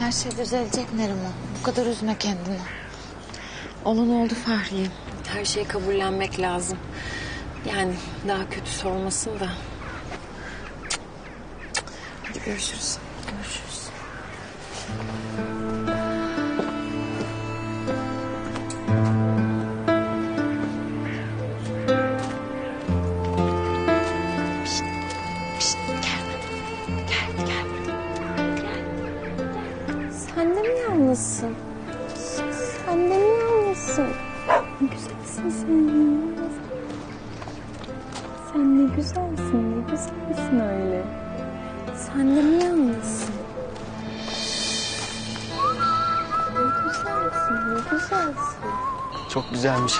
Her şey düzelecek Neriman. Bu kadar üzme kendini. Olan oldu Fahriye. Her şeyi kabullenmek lazım. Yani daha kötüsü olmasın da. Hadi görüşürüz. Görüşürüz. Yalnızsın? Sen de mi yalnızsın? Ne güzelsin sen. Sen ne güzelsin, ne güzelsin öyle. Sen de mi yalnızsın? Ne güzelsin, ne güzelsin. Çok güzelmiş.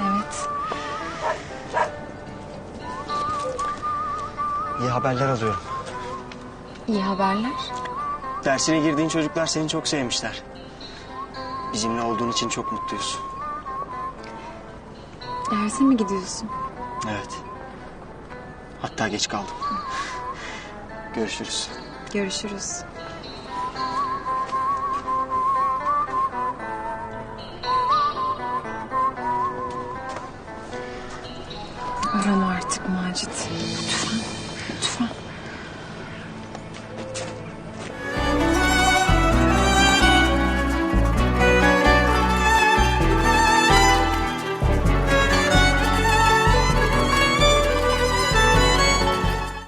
Evet. İyi haberler alıyorum. İyi haberler. Dersine girdiğin çocuklar seni çok sevmişler. Bizimle olduğun için çok mutluyuz. Derse mi gidiyorsun? Evet. Hatta geç kaldım. Görüşürüz. Görüşürüz. Arama artık Macit. Lütfen.